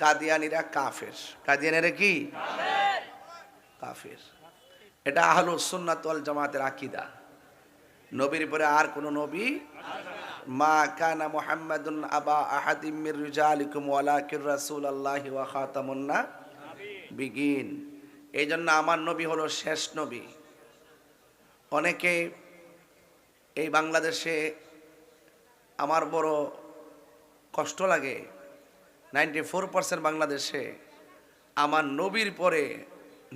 কাদিয়ানিরা কাফের। কাদিয়ানিরা কি? কাফের। এটা আহলু সুন্নাতল জামাতের আকিদা। নবীর পরে আর কোন নবী? মা কানা মুহাম্মাদুন আবা আহাদিম মির রিজালিকুম ওয়ালাকির রাসূলুল্লাহি ওয়া খাতামুন বিগিন এই জন্য আমার নবী হলো শেষ নবী। অনেকে এই বাংলাদেশে আমার বড় কষ্ট লাগে। নাইনটি ফোর পার্সেন্ট বাংলাদেশে আমার নবীর পরে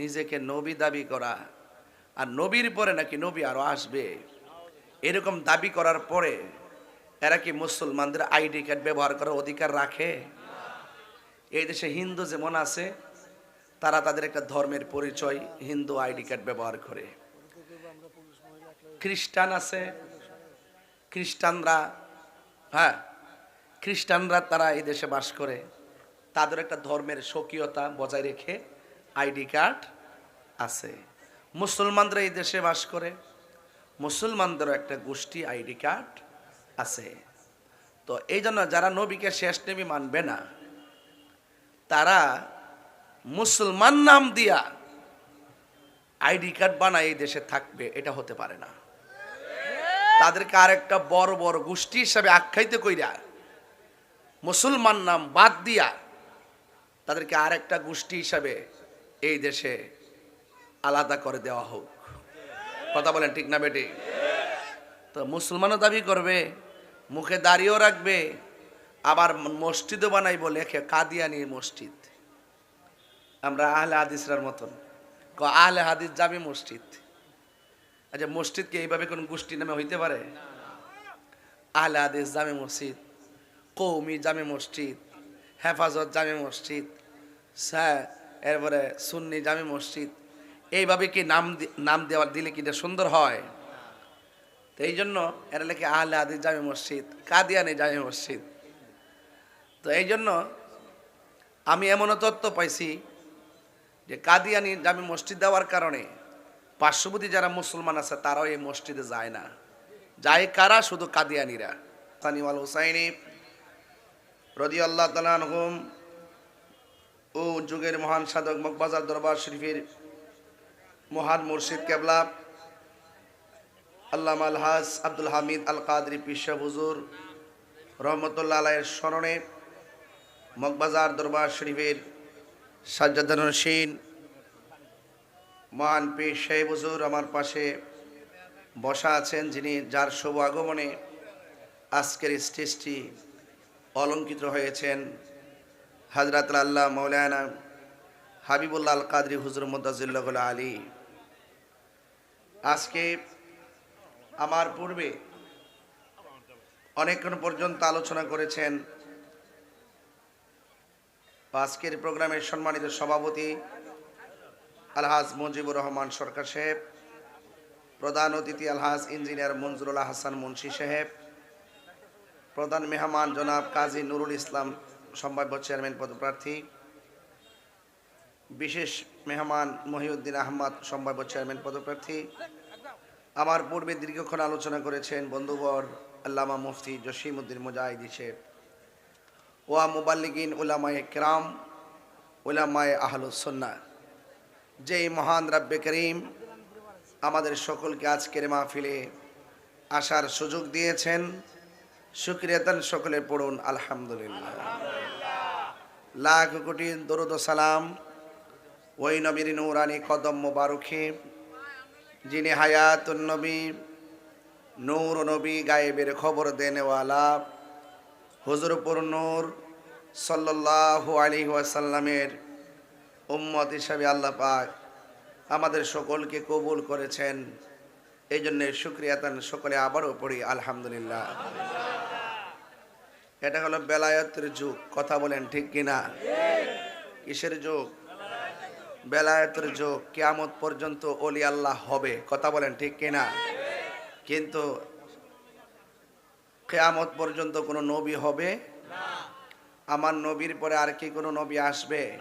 নিজেকে নবী দাবি করা আর নবীর পরে নাকি নবী আরও আসবে, এরকম দাবি করার পরে এরা কি মুসলমানদের আইডি কার্ড ব্যবহার করার অধিকার রাখে? এই দেশে হিন্দু যেমন আছে, তারা তাদের একটা ধর্মের পরিচয় হিন্দু আইডি কার্ড ব্যবহার করে। খ্রিস্টান আছে, খ্রিস্টানরা হ্যাঁ খ্রিস্টানরা তারা এই দেশে বাস করে। তাদের একটা ধর্মের স্বকীয়তা বজায় রেখে আইডি কার্ড আছে। মুসলমানরা এই দেশে বাস করে। মুসলমানদেরও একটা গোষ্ঠী আইডি কার্ড আছে। তো এই জন্য যারা নবীকে শেষ নবী মানবে না, তারা মুসলমান নাম দিয়া আইডি কার্ড বানায় এই দেশে থাকবে, এটা হতে পারে না। তাদেরকে আরেকটা বড় বড় গোষ্ঠী হিসাবে আখ্যায়িত কইরা মুসলমান নাম বাদ দিয়া তাদেরকে আরেকটা গোষ্ঠী হিসাবে এই দেশে আলাদা করে দেওয়া হোক। কথা বলেন ঠিক না বেটি? তো মুসলমানও দাবি করবে, মুখে দাঁড়িয়েও রাখবে, আবার মসজিদও বানাইব, লেখে কাদিয়ানি মসজিদ। আমরা আহলে হাদিসরার মতন। ক, আহলে হাদিস জামি মসজিদ। আচ্ছা মসজিদকে এইভাবে কোন গোষ্ঠী নামে হইতে পারে? আহলে হাদিস জামে মসজিদ। কৌমি জামে মসজিদ, হেফাজত জামে মসজিদ হ্যাঁ এরপরে সুন্নি জামে মসজিদ। এইভাবে কি নাম নাম দেওয়ার দিলে কি এটা সুন্দর হয়? তো এই জন্য এরা লেখে আহলে হাদিস জামে মসজিদ, কাদিয়ানি জামে মসজিদ। তো এই জন্য আমি এমনও তথ্য পাইছি যে কাদিয়ানি জামে মসজিদ দেওয়ার কারণে পার্শ্ববর্তী যারা মুসলমান আছে, তারাও এই মসজিদে যায় না। যায় কারা? শুধু কাদিয়ানিরা। সানিওয়াল হুসাইনি রদি আল্লাহ তালানহুম ও যুগের মহান সাধক মকবাজার দরবার শরীফের মহান মুর্শিদ কেবলা আল্লাহ আলহাজ আব্দুল হামিদ আল কাদরি পিসা হুজুর রহমতুল্লাহ আলাইয়ের স্মরণে মকবাজার দরবার শরীফের সাজ্জাদানুর শিন মহান পীর সাহেব হুজুর আমার পাশে বসা আছেন, যিনি যার শুভ আগমনে আজকের স্টেজটি অলঙ্কিত হয়েছেন হাজরাত আল্লাহ মৌলানা হাবিবুল্লাহ আল কাদরি হুজুর মুদাজিল্লাহ আলী। আজকে আমার পূর্বে অনেকক্ষণ পর্যন্ত আলোচনা করেছেন আজকের প্রোগ্রামের সম্মানিত সভাপতি আলহাজ মুজিবুর রহমান সরকার সাহেব, প্রধান অতিথি আলহাজ ইঞ্জিনিয়ার মঞ্জুরুল্লাহ হাসান মুন্সি সাহেব প্রধান মেহমান জনাব কাজী নুরুল ইসলাম সম্ভাব্য চেয়ারম্যান পদপ্রার্থী, বিশেষ মেহমান মহিউদ্দিন আহমদ সম্ভাব্য চেয়ারম্যান পদপ্রার্থী, আমার পূর্বে দীর্ঘক্ষণ আলোচনা করেছেন বন্ধুবর আল্লামা মুফতি জসিম জসিমউদ্দিন মুজাহিদ সাহেব ওয়া মুবাল্লিগিন উলামায়ে কেরাম, উলামায়ে আহলুসন্না যেই মহান রাব্বে করিম আমাদের সকলকে আজকের মাহফিলে আসার সুযোগ দিয়েছেন। সুক্রিয়াতান সকলে পড়ুন, আলহামদুলিল্লাহ। লাখ কোটি দরুদ সালাম ওই নবীর নৌরানি কদম মোবারকে, যিনি হায়াতুন নবী, নূর নবী গায়েবের খবর দেনেওয়ালা, হুজুরপুর নূর সাল্লাল্লাহু আলাইহি ওয়াসাল্লামের উম্মত হিসাবে আল্লাহ পাক আমাদের সকলকে কবুল করেছেন। এই জন্য সুক্রিয়াতান সকলে আবারও পড়ি, আলহামদুলিল্লাহ। এটা হলো বেলায়তের যুগ। কথা বলেন ঠিক কিনা? কিসের যুগ? বেলায়তের যুগ। কেয়ামত পর্যন্ত অলি আল্লাহ হবে। কথা বলেন ঠিক কিনা? কিন্তু কেয়ামত পর্যন্ত কোনো নবী হবে? আমার নবীর পরে আর কি কোনো নবী আসবে?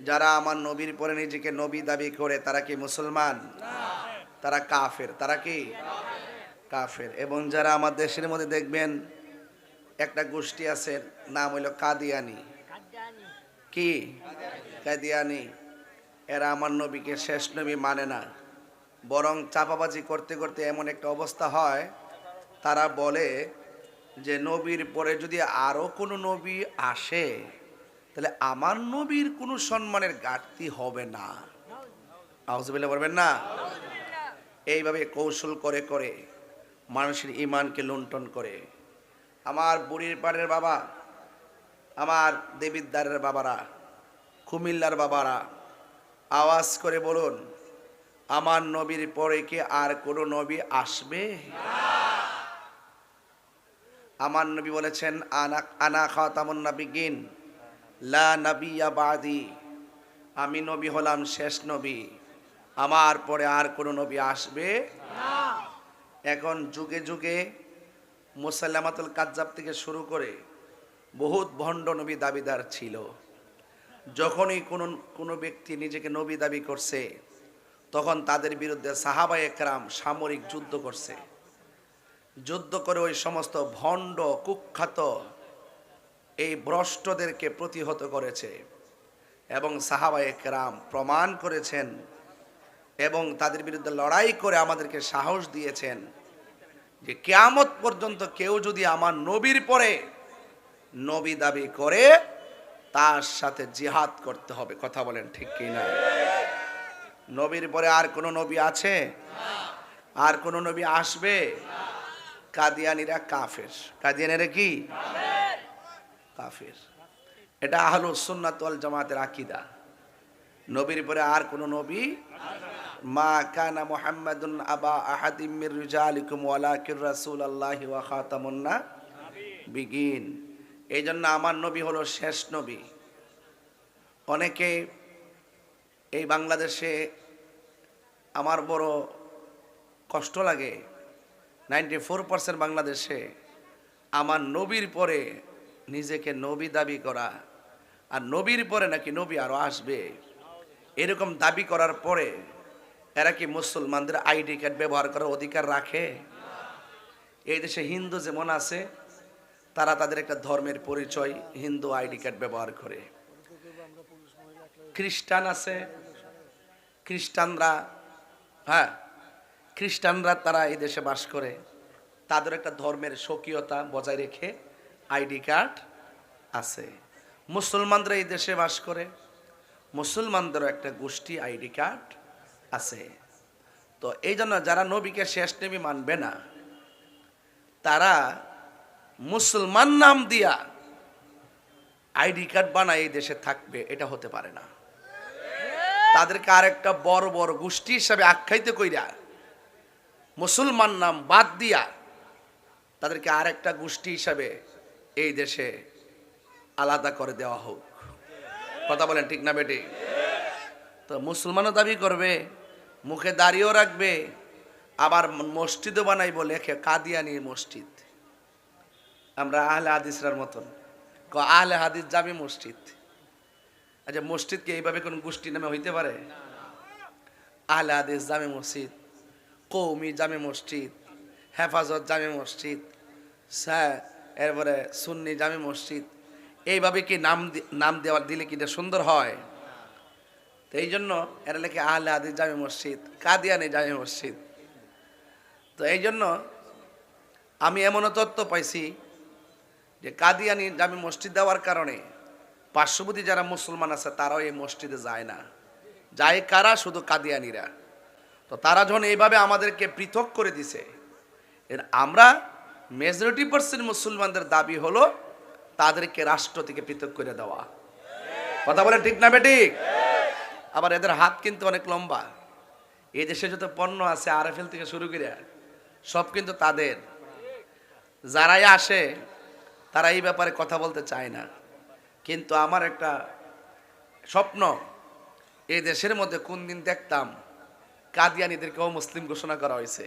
যারা আমার নবীর পরে নিজেকে নবী দাবি করে, তারা কি মুসলমান? তারা কাফের। তারা কি? কাফের। এবং যারা আমার দেশের মধ্যে দেখবেন একটা গোষ্ঠী আছে নাম হইল কাদিয়ানি। কি? কাদিয়ানি। এরা আমার নবীকে শেষ নবী মানে না। বরং চাপাবাজি করতে করতে এমন একটা অবস্থা হয় তারা বলে যে নবীর পরে যদি আরও কোনো নবী আসে তাহলে আমার নবীর কোনো সম্মানের ঘাটতি হবে না। আউজবিল্লা বলবেন না? এইভাবে কৌশল করে করে মানুষের ইমানকে লুণ্ঠন করে। আমার বুড়ির পাড়ের বাবা আমার দেবিদ্বারের বাবারা কুমিল্লার বাবারা আওয়াজ করে বলুন আমার নবীর পরে কি আর কোনো নবী আসবে? আমার নবী বলেছেন আনা আনা খাতামুন নাবিগিন লা নাবিয়া বাদি। আমি নবী হলাম শেষ নবী। আমার পরে আর কোনো নবী আসবে? এখন যুগে যুগে মুসাল্লামাতুল কাজ্জাব থেকে শুরু করে বহুত ভণ্ড নবী দাবিদার ছিল। যখনই কোনো কোনো ব্যক্তি নিজেকে নবী দাবি করছে, তখন তাদের বিরুদ্ধে সাহাবা একরাম সামরিক যুদ্ধ করছে। যুদ্ধ করে ওই সমস্ত ভণ্ড, কুখ্যাত এই ভ্রষ্টদেরকে প্রতিহত করেছে এবং সাহাবা একরাম প্রমাণ করেছেন এবং তাদের বিরুদ্ধে লড়াই করে আমাদেরকে সাহস দিয়েছেন। যে কেয়ামত পর্যন্ত কেউ যদি আমার নবীর পরে নবী দাবি করে, তার সাথে জিহাদ করতে হবে। কথা বলেন ঠিক কি না নবীর পরে আর কোনো নবী আছে? আর কোনো নবী আসবে? কাদিয়ানিরা কাফের। কাদিয়ানিরা কি? কাফের। এটা আহলু সুন্নাত ওয়াল জামাতের আকীদা। নবীর পরে আর কোনো নবী মা কানা মুহাম্মাদুন আবা আহাদিম মির রিজালিকুম ওয়ালাকির রাসূলুল্লাহি ওয়া খাতামুন বিগিন। এই জন্য আমার নবী হলো শেষ নবী। অনেকে এই বাংলাদেশে আমার বড় কষ্ট লাগে। নাইনটি ফোর পার্সেন্ট বাংলাদেশে আমার নবীর পরে নিজেকে নবী দাবি করা আর নবীর পরে নাকি নবী আরও আসবে। এরকম দাবি করার পরে এরা কি মুসলমানদের আইডি কার্ড ব্যবহার করার অধিকার রাখে? এই দেশে হিন্দু যেমন আছে, তারা তাদের একটা ধর্মের পরিচয় হিন্দু আইডি কার্ড ব্যবহার করে। খ্রিস্টান আছে, খ্রিস্টানরা হ্যাঁ খ্রিস্টানরা তারা এই দেশে বাস করে। তাদের একটা ধর্মের স্বকীয়তা বজায় রেখে আইডি কার্ড আছে। মুসলমানরা এই দেশে বাস করে, মুসলমানদেরও একটা গোষ্ঠী আইডি কার্ড আছে। তো এই জন্য যারা নবীকে শেষ নবী মানবে না, তারা মুসলমান নাম দিয়া আইডি কার্ড বানায় এই দেশে থাকবে, এটা হতে পারে না। তাদেরকে আরেকটা বড় বড় গোষ্ঠী হিসাবে আখ্যায়িত কইরা মুসলমান নাম বাদ দিয়া তাদেরকে আরেকটা গোষ্ঠী হিসাবে এই দেশে আলাদা করে দেওয়া হোক। কথা বলেন ঠিক না বেটি? তো মুসলমানও দাবি করবে মুখে দাঁড়িয়েও রাখবে, আবার মসজিদও বানাইব লেখে কাদিয়ানি মসজিদ। আমরা আহলে হাদিসরার মতন। ক, আহলে হাদিস যাবে মসজিদ। আচ্ছা মসজিদকে এইভাবে কোন গোষ্ঠী নামে হইতে পারে? আহলে হাদিস জামে মসজিদ, কৌমি জামে মসজিদ, হেফাজত জামে মসজিদ হ্যাঁ এরপরে সুন্নি জামে মসজিদ। এইভাবে কি নাম নাম দেওয়ার দিলে কি এটা সুন্দর হয়? তো এই জন্য এরা লেখে আহলে হাদিস জামে মসজিদ, কাদিয়ানি জামে মসজিদ। তো এই জন্য আমি এমনও তথ্য পাইছি যে কাদিয়ানি জামে মসজিদ দেওয়ার কারণে পার্শ্ববর্তী যারা মুসলমান আছে, তারাও এই মসজিদে যায় না। যায় কারা? শুধু কাদিয়ানিরা। তো তারা যখন এইভাবে আমাদেরকে পৃথক করে দিছে, এর আমরা মেজরিটি পার্সেন্ট মুসলমানদের দাবি হলো তাদেরকে রাষ্ট্র থেকে পৃথক করে দেওয়া। কথা বলে ঠিক না বেঠিক আবার এদের হাত কিন্তু অনেক লম্বা। এই দেশে যত পণ্য আছে আর আরএফএল থেকে শুরু করে সব কিন্তু তাদের। যারাই আসে, তারা এই ব্যাপারে কথা বলতে চায় না। কিন্তু আমার একটা স্বপ্ন, এই দেশের মধ্যে কোন দিন দেখতাম কাদিয়ানিদেরকেও মুসলিম ঘোষণা করা হয়েছে।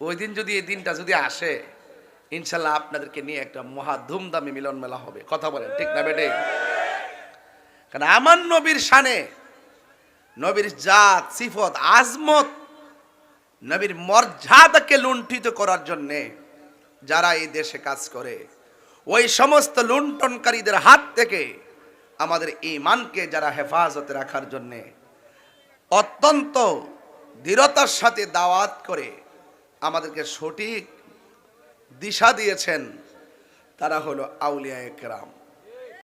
ওই দিন যদি এই দিনটা যদি আসে, ইনশাল্লাহ আপনাদেরকে নিয়ে একটা মহা ধুমধামে মিলন মেলা হবে। কথা বলেন, ঠিক না বেটে? কারণ আমার নবীর শানে নবীর জাত, সিফত, আজমত নবীর মর্যাদাকে লুণ্ঠিত করার জন্যে যারা এই দেশে কাজ করে, ওই সমস্ত লুণ্ঠনকারীদের হাত থেকে আমাদের ইমানকে যারা হেফাজতে রাখার জন্যে অত্যন্ত দৃঢ়তার সাথে দাওয়াত করে আমাদেরকে সঠিক দিশা দিয়েছেন, তারা হলো আউলিয়া একরাম